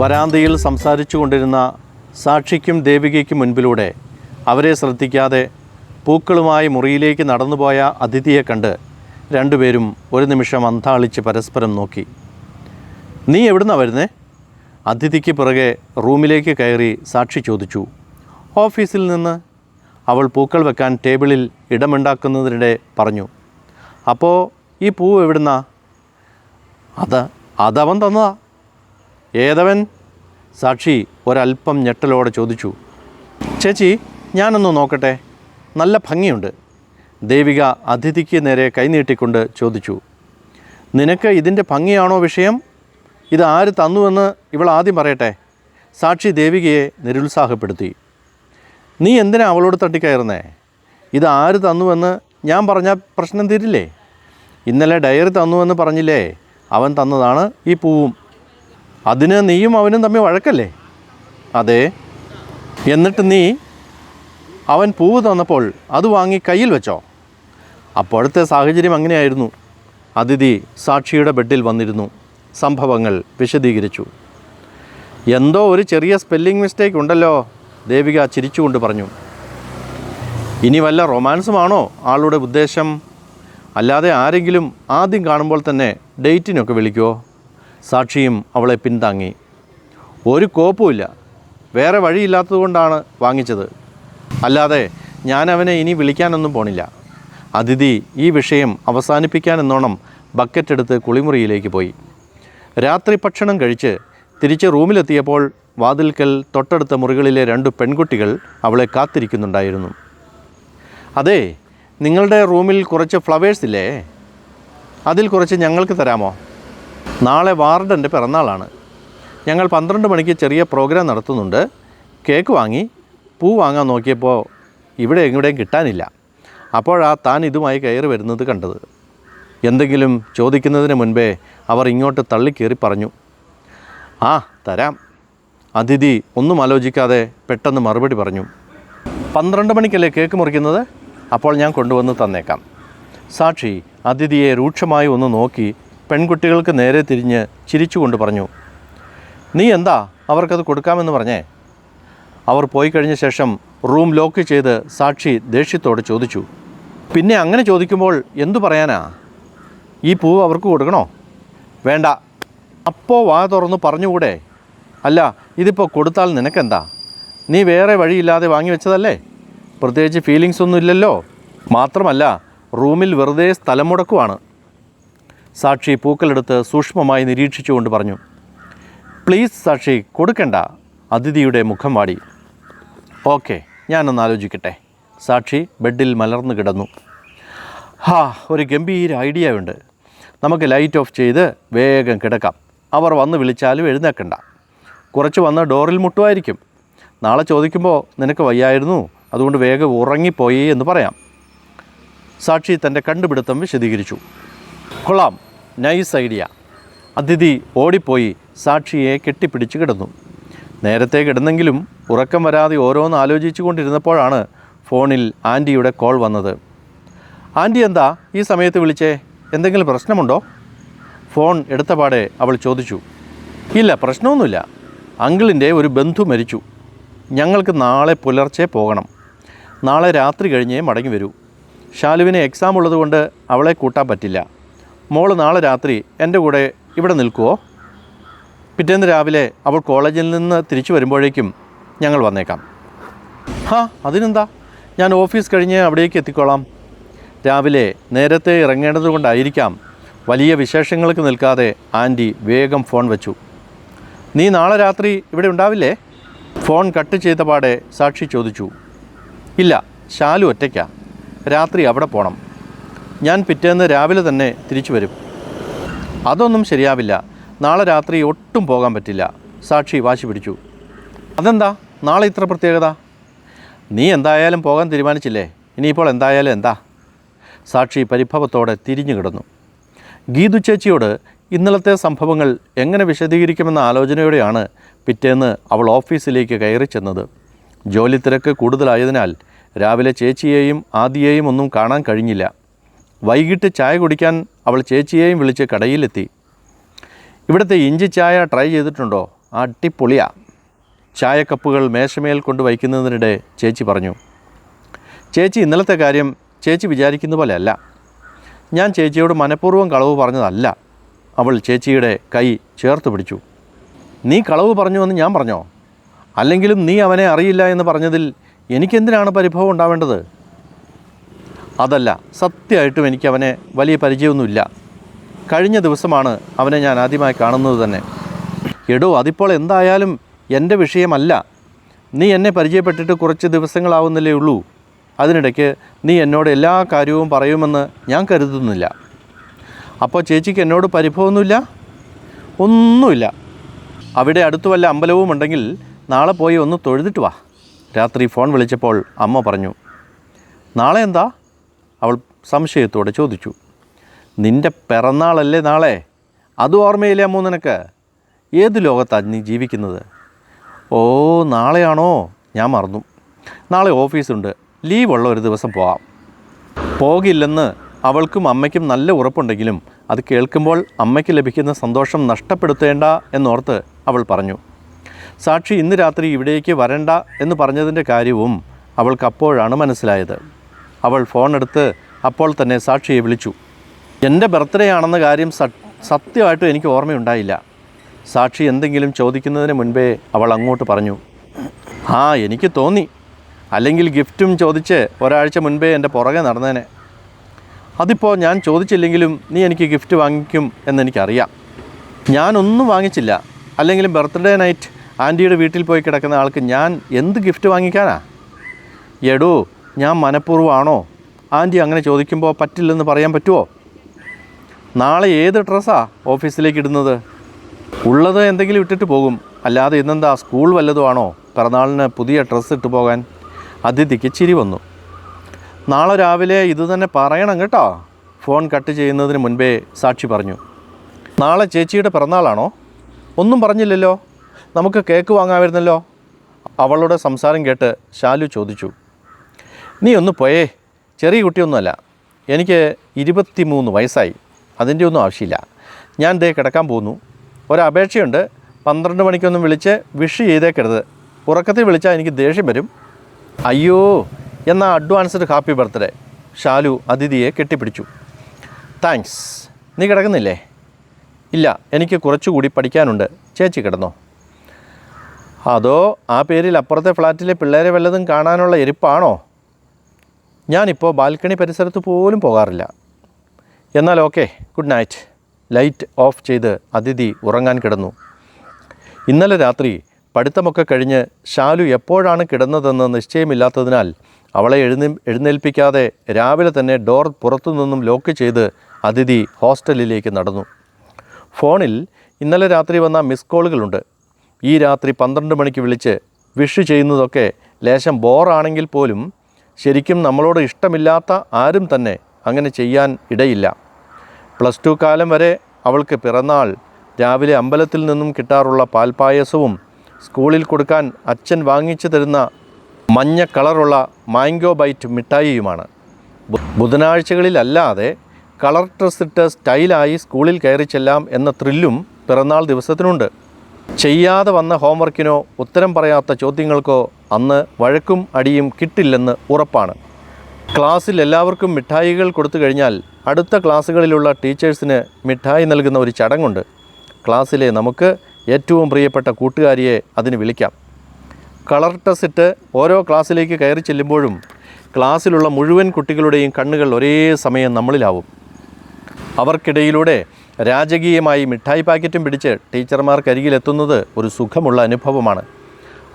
വരാന്തയിൽ സംസാരിച്ചു കൊണ്ടിരുന്ന സാക്ഷിക്കും ദേവികയ്ക്കും മുൻപിലൂടെ അവരെ ശ്രദ്ധിക്കാതെ പൂക്കളുമായി മുറിയിലേക്ക് നടന്നുപോയ അതിഥിയെ കണ്ട് രണ്ടുപേരും ഒരു നിമിഷം അന്താളിച്ച് പരസ്പരം നോക്കി. നീ എവിടുന്നാ വരുന്നേ? അതിഥിക്ക് പിറകെ റൂമിലേക്ക് കയറി സാക്ഷി ചോദിച്ചു. ഓഫീസിൽ നിന്ന്. അവൾ പൂക്കൾ വെക്കാൻ ടേബിളിൽ ഇടമുണ്ടാക്കുന്നതിനിടെ പറഞ്ഞു. അപ്പോൾ ഈ പൂവ് എവിടുന്നാ? അത് അതവൻ തന്നതാ. ഏതവൻ? സാക്ഷി ഒരല്പം ഞെട്ടലോടെ ചോദിച്ചു. ചേച്ചി ഞാനൊന്ന് നോക്കട്ടെ. നല്ല ഭംഗിയുണ്ട്. ദേവിക അതിഥിക്ക് നേരെ കൈനീട്ടിക്കൊണ്ട് ചോദിച്ചു. നിനക്ക് ഇതിന്റെ ഭംഗിയാണോ വിഷയം? ഇത് ആര് തന്നുവെന്ന് ഇവൾ ആദ്യം പറയട്ടെ. സാക്ഷി ദേവികയെ നിരുത്സാഹപ്പെടുത്തി. നീ എന്തിനാ അവളോട് തട്ടിക്കയറുന്നേ? ഇത് ആര് തന്നുവെന്ന് ഞാൻ പറഞ്ഞാൽ പ്രശ്നം തീരില്ലേ? ഇന്നലെ ഡയറി തന്നുവെന്ന് പറഞ്ഞില്ലേ? അവൻ തന്നതാണ് ഈ പൂവും. അതിന് നീയും അവനും തമ്മിൽ വഴക്കല്ലേ? അതെ. എന്നിട്ട് നീ അവൻ പൂവ് തന്നപ്പോൾ അത് വാങ്ങി കയ്യിൽ വെച്ചോ? അപ്പോഴത്തെ സാഹചര്യം അങ്ങനെയായിരുന്നു. അതിഥി സാക്ഷിയുടെ ബെഡിൽ വന്നിരുന്നു. സംഭവങ്ങൾ വിശദീകരിച്ചു. എന്തോ ഒരു ചെറിയ സ്പെല്ലിംഗ് മിസ്റ്റേക്ക് ഉണ്ടല്ലോ ദേവിക ചിരിച്ചുകൊണ്ട് പറഞ്ഞു. ഇനി വല്ല റൊമാൻസുമാണോ ആളുടെ ഉദ്ദേശം? അല്ലാതെ ആരെങ്കിലും ആദ്യം കാണുമ്പോൾ തന്നെ ഡേറ്റിനൊക്കെ വിളിക്കുമോ സാക്ഷിയും അവളെ പിന്താങ്ങി. ഒരു കോപ്പുമില്ല. വേറെ വഴിയില്ലാത്തതുകൊണ്ടാണ് വാങ്ങിച്ചത്. അല്ലാതെ ഞാൻ അവനെ ഇനി വിളിക്കാനൊന്നും പോണില്ല. അതിഥി ഈ വിഷയം അവസാനിപ്പിക്കാനെന്നോണം ബക്കറ്റ് എടുത്ത് കുളിമുറിയിലേക്ക് പോയി. രാത്രി ഭക്ഷണം കഴിച്ച് തിരിച്ച് റൂമിലെത്തിയപ്പോൾ വാതിൽക്കൽ തൊട്ടടുത്ത മുറികളിലെ രണ്ട് പെൺകുട്ടികൾ അവളെ കാത്തിരിക്കുന്നുണ്ടായിരുന്നു. അതെ നിങ്ങളുടെ റൂമിൽ കുറച്ച് ഫ്ലവേഴ്സ് ഇല്ലേ? അതിൽ കുറച്ച് ഞങ്ങൾക്ക് തരാമോ? നാളെ വാർഡന്റെ പിറന്നാളാണ്. ഞങ്ങൾ പന്ത്രണ്ട് മണിക്ക് ചെറിയ പ്രോഗ്രാം നടത്തുന്നുണ്ട്. കേക്ക് വാങ്ങി പൂ വാങ്ങാൻ നോക്കിയപ്പോൾ ഇവിടെ എങ്ങോടെയും കിട്ടാനില്ല. അപ്പോഴാ താൻ ഇതുമായി കയറി വരുന്നത് കണ്ടത്. എന്തെങ്കിലും ചോദിക്കുന്നതിന് മുൻപേ അവർ ഇങ്ങോട്ട് തള്ളിക്കേറി പറഞ്ഞു. ആ തരാം. അതിഥി ഒന്നും ആലോചിക്കാതെ പെട്ടെന്ന് മറുപടി പറഞ്ഞു. പന്ത്രണ്ട് മണിക്കല്ലേ കേക്ക് മുറിക്കുന്നത്? അപ്പോൾ ഞാൻ കൊണ്ടുവന്ന് തന്നേക്കാം. സാക്ഷി അതിഥിയെ രൂക്ഷമായി ഒന്ന് നോക്കി പെൺകുട്ടികൾക്ക് നേരെ തിരിഞ്ഞ് ചിരിച്ചുകൊണ്ട് പറഞ്ഞു നീ എന്താ അവർക്കത് കൊടുക്കാമെന്ന് പറഞ്ഞേ? അവർ പോയി കഴിഞ്ഞ ശേഷം റൂം ലോക്ക് ചെയ്ത് സാക്ഷി ദേഷ്യത്തോടെ ചോദിച്ചു പിന്നെ അങ്ങനെ ചോദിക്കുമ്പോൾ എന്തു പറയാനാ? ഈ പൂവ് അവർക്ക് കൊടുക്കണോ? വേണ്ട. അപ്പോൾ വാ തുറന്ന് പറഞ്ഞുകൂടെ. അല്ല ഇതിപ്പോൾ കൊടുത്താൽ നിനക്കെന്താ? നീ വേറെ വഴിയില്ലാതെ വാങ്ങി വെച്ചതല്ലേ? പ്രത്യേകിച്ച് ഫീലിങ്സ് ഒന്നും ഇല്ലല്ലോ. മാത്രമല്ല റൂമിൽ വെറുതെ സ്ഥലം മുടക്കുവാണ്. സാക്ഷി പൂക്കളെടുത്ത് സൂക്ഷ്മമായി നിരീക്ഷിച്ചുകൊണ്ട് പറഞ്ഞു പ്ലീസ് സാക്ഷി കൊടുക്കണ്ട. അതിഥിയുടെ മുഖം വാടി. ഓക്കെ ഞാനൊന്ന് ആലോചിക്കട്ടെ. സാക്ഷി ബെഡിൽ മലർന്നു കിടന്നു. ഹാ ഒരു ഗംഭീര ഐഡിയ ഉണ്ട്. നമുക്ക് ലൈറ്റ് ഓഫ് ചെയ്ത് വേഗം കിടക്കാം. അവർ വന്ന് വിളിച്ചാലും എഴുന്നേക്കണ്ട. കുറച്ച് വന്ന് ഡോറിൽ മുട്ടുമായിരിക്കും. നാളെ ചോദിക്കുമ്പോൾ നിനക്ക് വയ്യായിരുന്നു. അതുകൊണ്ട് വേഗം ഉറങ്ങിപ്പോയി എന്ന് പറയാം. സാക്ഷി തന്റെ കണ്ടുപിടുത്തം വിശദീകരിച്ചു. കൊള്ളാം. Nice idea. അതിഥി ഓടിപ്പോയി സാക്ഷിയെ കെട്ടിപ്പിടിച്ച് കിടന്നു. നേരത്തെ കിടന്നെങ്കിലും ഉറക്കം വരാതെ ഓരോന്ന് ആലോചിച്ചു കൊണ്ടിരുന്നപ്പോഴാണ് ഫോണിൽ ആന്റിയുടെ കോൾ വന്നത്. ആന്റി എന്താ ഈ സമയത്ത് വിളിച്ചേ? എന്തെങ്കിലും പ്രശ്നമുണ്ടോ? ഫോൺ എടുത്തപാടെ അവൾ ചോദിച്ചു. ഇല്ല പ്രശ്നമൊന്നുമില്ല. അങ്കിളിന്റെ ഒരു ബന്ധു മരിച്ചു. ഞങ്ങൾക്ക് നാളെ പുലർച്ചെ പോകണം. നാളെ രാത്രി കഴിഞ്ഞേ മടങ്ങി വരൂ. ഷാലുവിന് എക്സാം ഉള്ളതുകൊണ്ട് അവളെ കൂട്ടാൻ പറ്റില്ല. മോൾ നാളെ രാത്രി എന്റെ കൂടെ ഇവിടെ നിൽക്കുമോ പിറ്റേന്ന് രാവിലെ അവൾ കോളേജിൽ നിന്ന് തിരിച്ചു വരുമ്പോഴേക്കും ഞങ്ങൾ വന്നേക്കാം. ഹാ അതിനെന്താ? ഞാൻ ഓഫീസ് കഴിഞ്ഞ് അവിടേക്ക് എത്തിക്കോളാം. രാവിലെ നേരത്തെ ഇറങ്ങേണ്ടത് കൊണ്ടായിരിക്കാം വലിയ വിശേഷങ്ങൾക്ക് നിൽക്കാതെ ആന്റി വേഗം ഫോൺ വെച്ചു. നീ നാളെ രാത്രി ഇവിടെ ഉണ്ടാവില്ലേ? ഫോൺ കട്ട് ചെയ്ത പാടെ സാക്ഷി ചോദിച്ചു. ഇല്ല ശാലു ഒറ്റയ്ക്കാ. രാത്രി അവിടെ പോണം. ഞാൻ പിറ്റേന്ന് രാവിലെ തന്നെ തിരിച്ചു വരും. അതൊന്നും ശരിയാവില്ല. നാളെ രാത്രി ഒട്ടും പോകാൻ പറ്റില്ല. സാക്ഷി വാശി പിടിച്ചു. അതെന്താ? നാളെ ഇത്ര പ്രത്യേകത? നീ എന്തായാലും പോകാൻ തീരുമാനിച്ചില്ലേ? ഇനിയിപ്പോൾ എന്തായാലും എന്താ? സാക്ഷി പരിഭവത്തോടെ തിരിഞ്ഞു കിടന്നു. ഗീതു ചേച്ചിയോട് ഇന്നലത്തെ സംഭവങ്ങൾ എങ്ങനെ വിശദീകരിക്കുമെന്ന ആലോചനയോടെയാണ് പിറ്റേന്ന് അവൾ ഓഫീസിലേക്ക് കയറി ചെന്നത്. ജോലി തിരക്ക് കൂടുതലായതിനാൽ രാവിലെ ചേച്ചിയെയും ആദിയെയും ഒന്നും കാണാൻ കഴിഞ്ഞില്ല. വൈകിട്ട് ചായ കുടിക്കാൻ അവൾ ചേച്ചിയെയും വിളിച്ച് കടയിലെത്തി. ഇവിടുത്തെ ഇഞ്ചി ചായ ട്രൈ ചെയ്തിട്ടുണ്ടോ? അടിപൊളിയാ. ചായക്കപ്പുകൾ മേശമേൽ കൊണ്ട് വയ്ക്കുന്നതിനിടെ ചേച്ചി പറഞ്ഞു. ചേച്ചി ഇന്നലത്തെ കാര്യം ചേച്ചി വിചാരിക്കുന്ന പോലെയല്ല. ഞാൻ ചേച്ചിയോട് മനഃപൂർവം കളവ് പറഞ്ഞതല്ല. അവൾ ചേച്ചിയുടെ കൈ ചേർത്ത് പിടിച്ചു. നീ കളവ് പറഞ്ഞു എന്ന് ഞാൻ പറഞ്ഞോ? അല്ലെങ്കിലും നീ അവനെ അറിയില്ല എന്ന് പറഞ്ഞതിൽ എനിക്കെന്തിനാണ് പരിഭവം ഉണ്ടാവേണ്ടത്? അതല്ല സത്യമായിട്ടും എനിക്ക് അവനെ വലിയ പരിചയമൊന്നുമില്ല. കഴിഞ്ഞ ദിവസമാണ് അവനെ ഞാൻ ആദ്യമായി കാണുന്നത് തന്നെ. എടോ അതിപ്പോൾ എന്തായാലും എന്റെ വിഷയമല്ല. നീ എന്നെ പരിചയപ്പെട്ടിട്ട് കുറച്ച് ദിവസങ്ങളാവുന്നില്ലേ ഉള്ളൂ. അതിനിടയ്ക്ക് നീ എന്നോട് എല്ലാ കാര്യവും പറയുമെന്ന് ഞാൻ കരുതുന്നില്ല. അപ്പോൾ ചേച്ചിക്ക് എന്നോട് പരിഭവമൊന്നുമില്ല? ഒന്നുമില്ല. അവിടെ അടുത്ത് വല്ല അമ്പലവും ഉണ്ടെങ്കിൽ നാളെ പോയി ഒന്ന് തൊഴുതിട്ട് വാ. രാത്രി ഫോൺ വിളിച്ചപ്പോൾ അമ്മ പറഞ്ഞു നാളെ എന്താ? അവൾ സംശയത്തോടെ ചോദിച്ചു നിന്റെ പിറന്നാളല്ലേ നാളെ? അതും ഓർമ്മയില്ല അമ്മൂ നിനക്ക്? ഏത് ലോകത്താണ് നീ ജീവിക്കുന്നത്? ഓ നാളെയാണോ? ഞാൻ മറന്നു. നാളെ ഓഫീസുണ്ട്. ലീവുള്ള ഒരു ദിവസം പോവാം. പോകില്ലെന്ന് അവൾക്കും അമ്മയ്ക്കും നല്ല ഉറപ്പുണ്ടെങ്കിലും അത് കേൾക്കുമ്പോൾ അമ്മയ്ക്ക് ലഭിക്കുന്ന സന്തോഷം നഷ്ടപ്പെടുത്തേണ്ട എന്നോർത്ത് അവൾ പറഞ്ഞു. സാക്ഷി ഇന്ന് രാത്രി ഇവിടേക്ക് വരണ്ട എന്ന് പറഞ്ഞതിന്റെ കാര്യവും അവൾക്ക് അപ്പോഴാണ് മനസ്സിലായത്. അവൾ ഫോൺ എടുത്ത് അപ്പോൾ തന്നെ സാക്ഷിയെ വിളിച്ചു. എന്റെ ബർത്ത്ഡേ ആണെന്ന കാര്യം സത്യമായിട്ടും എനിക്ക് ഓർമ്മയുണ്ടായില്ല. സാക്ഷി എന്തെങ്കിലും ചോദിക്കുന്നതിന് മുൻപേ അവൾ അങ്ങോട്ട് പറഞ്ഞു. ആ എനിക്ക് തോന്നി. അല്ലെങ്കിൽ ഗിഫ്റ്റും ചോദിച്ച് ഒരാഴ്ച മുൻപേ എന്റെ പുറകെ നടന്നേനെ. അതിപ്പോൾ ഞാൻ ചോദിച്ചില്ലെങ്കിലും നീ എനിക്ക് ഗിഫ്റ്റ് വാങ്ങിക്കും എന്നെനിക്കറിയാം ഞാനൊന്നും വാങ്ങിച്ചില്ല. അല്ലെങ്കിലും ബർത്ത്ഡേ നൈറ്റ് ആന്റിയുടെ വീട്ടിൽ പോയി കിടക്കുന്ന ആൾക്ക് ഞാൻ എന്ത് ഗിഫ്റ്റ് വാങ്ങിക്കാനാ? എടോ ഞാൻ മനഃപൂർവമാണോ? ആന്റി അങ്ങനെ ചോദിക്കുമ്പോൾ പറ്റില്ലെന്ന് പറയാൻ പറ്റുമോ നാളെ ഏത് ഡ്രസ്സാ ഓഫീസിലേക്ക് ഇടുന്നത്? ഉള്ളത് എന്തെങ്കിലും ഇട്ടിട്ട് പോകും. അല്ലാതെ ഇന്നെന്താ സ്കൂൾ വല്ലതുമാണോ പിറന്നാളിന് പുതിയ ഡ്രസ്സ് ഇട്ട് പോകാൻ അതിഥിക്ക് ചിരി വന്നു. നാളെ രാവിലെ ഇത് തന്നെ പറയണം കേട്ടോ. ഫോൺ കട്ട് ചെയ്യുന്നതിന് മുൻപേ സാക്ഷി പറഞ്ഞു. നാളെ ചേച്ചിയുടെ പിറന്നാളാണോ? ഒന്നും പറഞ്ഞില്ലല്ലോ. നമുക്ക് കേക്ക് വാങ്ങാമായിരുന്നല്ലോ അവളുടെ സംസാരം കേട്ട് ശാലു ചോദിച്ചു. നീ ഒന്ന് പോയേ. ചെറിയ കുട്ടിയൊന്നുമല്ല. എനിക്ക് ഇരുപത്തി മൂന്ന് വയസ്സായി. അതിന്റെ ഒന്നും ആവശ്യമില്ല. ഞാൻ ദേ കിടക്കാൻ പോകുന്നു. ഒരപേക്ഷയുണ്ട് പന്ത്രണ്ട് മണിക്കൊന്നും വിളിച്ച് വിഷ് ചെയ്തേക്കരുത്. ഉറക്കത്തിൽ വിളിച്ചാൽ എനിക്ക് ദേഷ്യം വരും. അയ്യോ എന്നാൽ അഡ്വാൻസ്ഡ് ഹാപ്പി ബർത്ത്ഡേ ഷാലു അതിഥിയെ കെട്ടിപ്പിടിച്ചു. താങ്ക്സ് നീ കിടക്കുന്നില്ലേ? ഇല്ല എനിക്ക് കുറച്ചുകൂടി പഠിക്കാനുണ്ട്. ചേച്ചി കിടന്നോ? അതോ ആ പേരിൽ അപ്പുറത്തെ ഫ്ലാറ്റിലെ പിള്ളേരെ വല്ലതും കാണാനുള്ള എരിപ്പാണോ? ഞാനിപ്പോൾ ബാൽക്കണി പരിസരത്ത് പോലും പോകാറില്ല. എന്നാൽ okay good night. Light off ചെയ്ത് അതിഥി ഉറങ്ങാൻ കിടന്നു. ഇന്നലെ രാത്രി പഠിത്തമൊക്കെ കഴിഞ്ഞ് ഷാലു എപ്പോഴാണ് കിടന്നതെന്ന് നിശ്ചയമില്ലാത്തതിനാൽ അവളെ എഴുന്നേ എഴുന്നേൽപ്പിക്കാതെ രാവിലെ തന്നെ ഡോർ പുറത്തു നിന്നും ലോക്ക് ചെയ്ത് അതിഥി ഹോസ്റ്റലിലേക്ക് നടന്നു. ഫോണിൽ ഇന്നലെ രാത്രി വന്ന മിസ് കോളുകളുണ്ട്. ഈ രാത്രി പന്ത്രണ്ട് മണിക്ക് വിളിച്ച് വിഷ് ചെയ്യുന്നതൊക്കെ ലേശം ബോറാണെങ്കിൽ പോലും ശരിക്കും നമ്മളോട് ഇഷ്ടമില്ലാത്ത ആരും തന്നെ അങ്ങനെ ചെയ്യാൻ ഇടയില്ല. പ്ലസ് ടു കാലം വരെ അവൾക്ക് പിറന്നാൾ രാവിലെ അമ്പലത്തിൽ നിന്നും കിട്ടാറുള്ള പാൽപ്പായസവും സ്കൂളിൽ കൊടുക്കാൻ അച്ഛൻ വാങ്ങിച്ചു തരുന്ന മഞ്ഞ കളറുള്ള മാംഗോ ബൈറ്റ് മിഠായിയുമാണ്. ബുധനാഴ്ചകളിലല്ലാതെ കളർ ഡ്രസ് ഇട്ട് സ്റ്റൈലായി സ്കൂളിൽ കയറി ചെല്ലാം എന്ന ത്രില്ലും പിറന്നാൾ ദിവസത്തിനുണ്ട്. ചെയ്യാതെ വന്ന ഹോംവർക്കിനോ ഉത്തരം പറയാത്ത ചോദ്യങ്ങൾക്കോ അന്ന് വഴക്കും അടിയും കിട്ടില്ലെന്ന് ഉറപ്പാണ്. ക്ലാസ്സിൽ എല്ലാവർക്കും മിഠായികൾ കൊടുത്തു കഴിഞ്ഞാൽ അടുത്ത ക്ലാസ്സുകളിലുള്ള ടീച്ചേഴ്സിന് മിഠായി നൽകുന്ന ഒരു ചടങ്ങുണ്ട്. ക്ലാസ്സിലെ നമുക്ക് ഏറ്റവും പ്രിയപ്പെട്ട കൂട്ടുകാരിയെ അതിന് വിളിക്കാം. കളർ ടെസ്റ്റ് ഇട്ട് ഓരോ ക്ലാസ്സിലേക്ക് കയറി ചെല്ലുമ്പോഴും ക്ലാസ്സിലുള്ള മുഴുവൻ കുട്ടികളുടെയും കണ്ണുകൾ ഒരേ സമയം നമ്മളിലാവും. അവർക്കിടയിലൂടെ രാജകീയമായി മിഠായി പാക്കറ്റും പിടിച്ച് ടീച്ചർമാർക്കരികിലെത്തുന്നത് ഒരു സുഖമുള്ള അനുഭവമാണ്.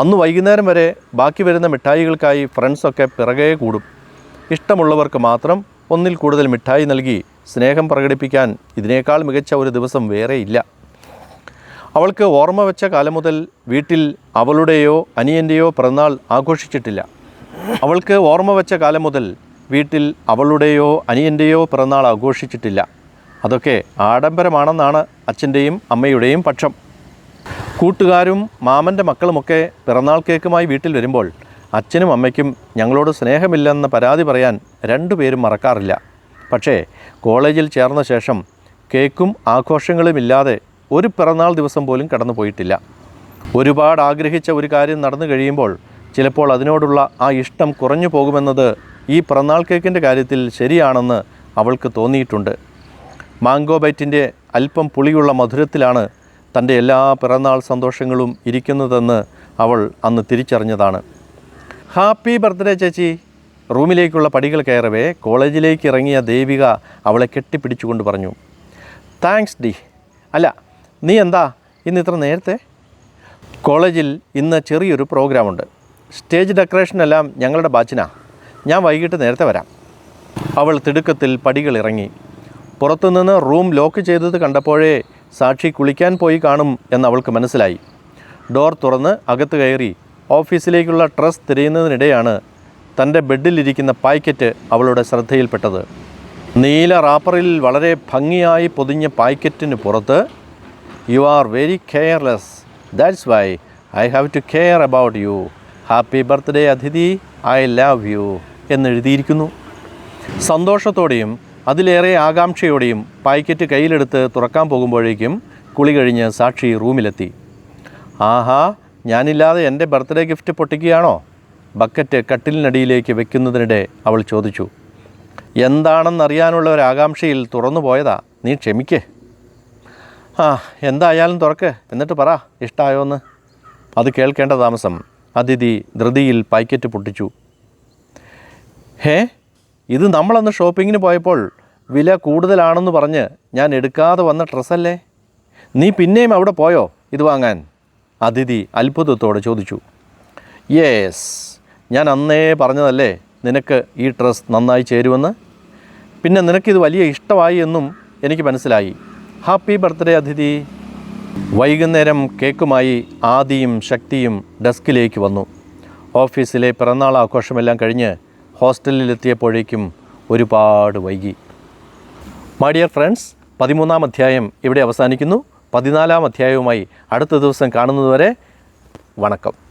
അന്ന് വൈകുന്നേരം വരെ ബാക്കി വരുന്ന മിഠായികൾക്കായി ഫ്രണ്ട്സൊക്കെ പിറകെ കൂടും. ഇഷ്ടമുള്ളവർക്ക് മാത്രം ഒന്നിൽ കൂടുതൽ മിഠായി നൽകി സ്നേഹം പ്രകടിപ്പിക്കാൻ ഇതിനേക്കാൾ മികച്ച ഒരു ദിവസം വേറെയില്ല അവൾക്ക് ഓർമ്മ വെച്ച കാലം മുതൽ വീട്ടിൽ അവളുടെയോ അനിയന്റെയോ പിറന്നാൾ ആഘോഷിച്ചിട്ടില്ല. അവൾക്ക് ഓർമ്മ വെച്ച കാലം മുതൽ വീട്ടിൽ അവളുടെയോ അനിയന്റെയോ പിറന്നാൾ ആഘോഷിച്ചിട്ടില്ല. അതൊക്കെ ആഡംബരമാണെന്നാണ് അച്ഛന്റെയും അമ്മയുടെയും പക്ഷം. കൂട്ടുകാരും മാമന്റെ മക്കളുമൊക്കെ പിറന്നാൾ കേക്കുമായി വീട്ടിൽ വരുമ്പോൾ അച്ഛനും അമ്മയ്ക്കും ഞങ്ങളോട് സ്നേഹമില്ലെന്ന പരാതി പറയാൻ രണ്ടുപേരും മറക്കാറില്ല. പക്ഷേ കോളേജിൽ ചേർന്ന ശേഷം കേക്കും ആഘോഷങ്ങളുമില്ലാതെ ഒരു പിറന്നാൾ ദിവസം പോലും കടന്നുപോയിട്ടില്ല ഒരുപാട് ആഗ്രഹിച്ച ഒരു കാര്യം നടന്നു കഴിയുമ്പോൾ ചിലപ്പോൾ അതിനോടുള്ള ആ ഇഷ്ടം കുറഞ്ഞു പോകുമെന്നത് ഈ പിറന്നാൾ കേക്കിന്റെ കാര്യത്തിൽ ശരിയാണെന്ന് അവൾക്ക് തോന്നിയിട്ടുണ്ട്. മാംഗോ ബൈറ്റിന്റെ അല്പം പുളിയുള്ള മധുരത്തിലാണ് തന്റെ എല്ലാ പിറന്നാൾ സന്തോഷങ്ങളും ഇരിക്കുന്നതെന്ന് അവൾ അന്ന് തിരിച്ചറിഞ്ഞതാണ്. ഹാപ്പി ബർത്ത്ഡേ ചേച്ചി. റൂമിലേക്കുള്ള പടികൾ കയറവേ. കോളേജിലേക്ക് ഇറങ്ങിയ ദേവിക അവളെ കെട്ടിപ്പിടിച്ചുകൊണ്ട് പറഞ്ഞു. താങ്ക്സ് ഡി. അല്ല നീ എന്താ ഇന്ന് ഇത്ര നേരത്തെ? കോളേജിൽ ഇന്ന് ചെറിയൊരു പ്രോഗ്രാമുണ്ട്. സ്റ്റേജ് ഡെക്കറേഷനെല്ലാം ഞങ്ങളുടെ ബാച്ചിനാ. ഞാൻ വൈകിട്ട് നേരത്തെ വരാം. അവൾ തിടുക്കത്തിൽ പടികൾ ഇറങ്ങി പുറത്തുനിന്ന് റൂം ലോക്ക് ചെയ്തത് കണ്ടപ്പോഴേ സാക്ഷി കുളിക്കാൻ പോയി കാണും എന്ന് അവൾക്ക് മനസ്സിലായി. ഡോർ തുറന്ന് അകത്ത് കയറി ഓഫീസിലേക്കുള്ള ഡ്രസ് തിരയുന്നതിനിടെയാണ് തന്റെ ബെഡിലിരിക്കുന്ന പായ്ക്കറ്റ് അവളുടെ ശ്രദ്ധയിൽപ്പെട്ടത്. നീല റാപ്പറിൽ വളരെ ഭംഗിയായി പൊതിഞ്ഞ പായ്ക്കറ്റിന് പുറത്ത് you are very careless that's why I have to care about you happy birthday Athithi I love you എന്നെഴുതിയിരിക്കുന്നു സന്തോഷത്തോടെയും അതിലേറെ ആകാംക്ഷയോടെയും പായ്ക്കറ്റ് കയ്യിലെടുത്ത് തുറക്കാൻ പോകുമ്പോഴേക്കും കുളി കഴിഞ്ഞ് സാക്ഷി റൂമിലെത്തി. ആഹാ ഞാനില്ലാതെ എന്റെ ബർത്ത്ഡേ ഗിഫ്റ്റ് പൊട്ടിക്കുകയാണോ? ബക്കറ്റ് കട്ടിലിനടിയിലേക്ക് വെക്കുന്നതിനിടെ അവൾ ചോദിച്ചു. എന്താണെന്നറിയാനുള്ള ഒരു ആകാംക്ഷയിൽ തുറന്നു പോയതാ. നീ ക്ഷമിക്കേ. ആ എന്തായാലും തുറക്ക്. എന്നിട്ട് പറ ഇഷ്ടമായോന്ന് അത് കേൾക്കേണ്ട താമസം. അതിഥി ധൃതിയിൽ പായ്ക്കറ്റ് പൊട്ടിച്ചു. ഹേ ഇത് നമ്മളന്ന് ഷോപ്പിങ്ങിന് പോയപ്പോൾ വില കൂടുതലാണെന്ന് പറഞ്ഞ് ഞാൻ എടുക്കാതെ വന്ന ഡ്രസ്സല്ലേ? നീ പിന്നെയും അവിടെ പോയോ? ഇത് വാങ്ങാൻ? അതിഥി അത്ഭുതത്തോടെ ചോദിച്ചു. യേസ് ഞാൻ അന്നേ പറഞ്ഞതല്ലേ നിനക്ക് ഈ ഡ്രസ്സ് നന്നായി ചേരുമെന്ന്? പിന്നെ നിനക്കിത് വലിയ ഇഷ്ടമായി എന്നും എനിക്ക് മനസ്സിലായി. ഹാപ്പി ബർത്ത്ഡേ അതിഥി. വൈകുന്നേരം കേക്കുമായി ആദിയും ശക്തിയും ഡെസ്കിലേക്ക് വന്നു. ഓഫീസിലെ പിറന്നാൾ ആഘോഷമെല്ലാം കഴിഞ്ഞ് ഹോസ്റ്റലിലെത്തിയപ്പോഴേക്കും ഒരുപാട് വൈകി. മൈ ഡിയർ ഫ്രണ്ട്സ് പതിമൂന്നാം അധ്യായം ഇവിടെ അവസാനിക്കുന്നു. പതിനാലാം അധ്യായവുമായി അടുത്ത ദിവസം കാണുന്നതുവരെ വണക്കം.